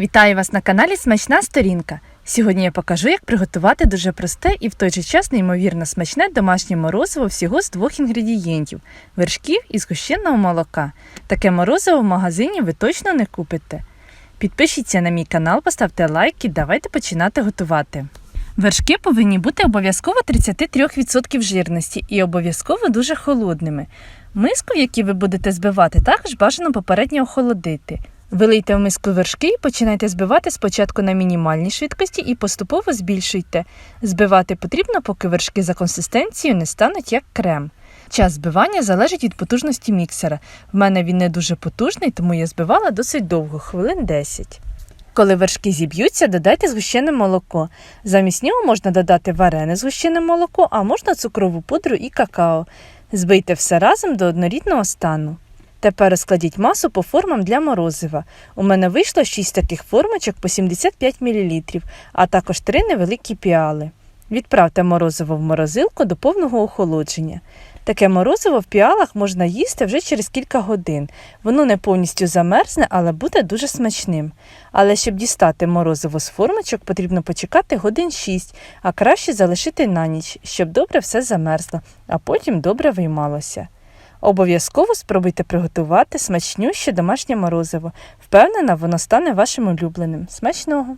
Вітаю вас на каналі Смачна Сторінка. Сьогодні я покажу, як приготувати дуже просте і в той же час неймовірно смачне домашнє морозиво всього з двох інгредієнтів вершків і згущеного молока. Таке морозиво в магазині ви точно не купите. Підпишіться на мій канал, поставте лайк і давайте починати готувати. Вершки повинні бути обов'язково 33% жирності і обов'язково дуже холодними. Миску, в якій ви будете збивати, також бажано попередньо охолодити. Вилийте в миску вершки і починайте збивати спочатку на мінімальній швидкості і поступово збільшуйте. Збивати потрібно, поки вершки за консистенцією не стануть як крем. Час збивання залежить від потужності міксера. В мене він не дуже потужний, тому я збивала досить довго, хвилин 10. Коли вершки зіб'ються, додайте згущене молоко. Замість нього можна додати варене згущене молоко, а можна цукрову пудру і какао. Збийте все разом до однорідного стану. Тепер розкладіть масу по формам для морозива. У мене вийшло 6 таких формочок по 75 мл, а також 3 невеликі піали. Відправте морозиво в морозилку до повного охолодження. Таке морозиво в піалах можна їсти вже через кілька годин. Воно не повністю замерзне, але буде дуже смачним. Але щоб дістати морозиво з формочок, потрібно почекати годин 6, а краще залишити на ніч, щоб добре все замерзло, а потім добре виймалося. Обов'язково спробуйте приготувати смачнюще домашнє морозиво. Впевнена, воно стане вашим улюбленим. Смачного!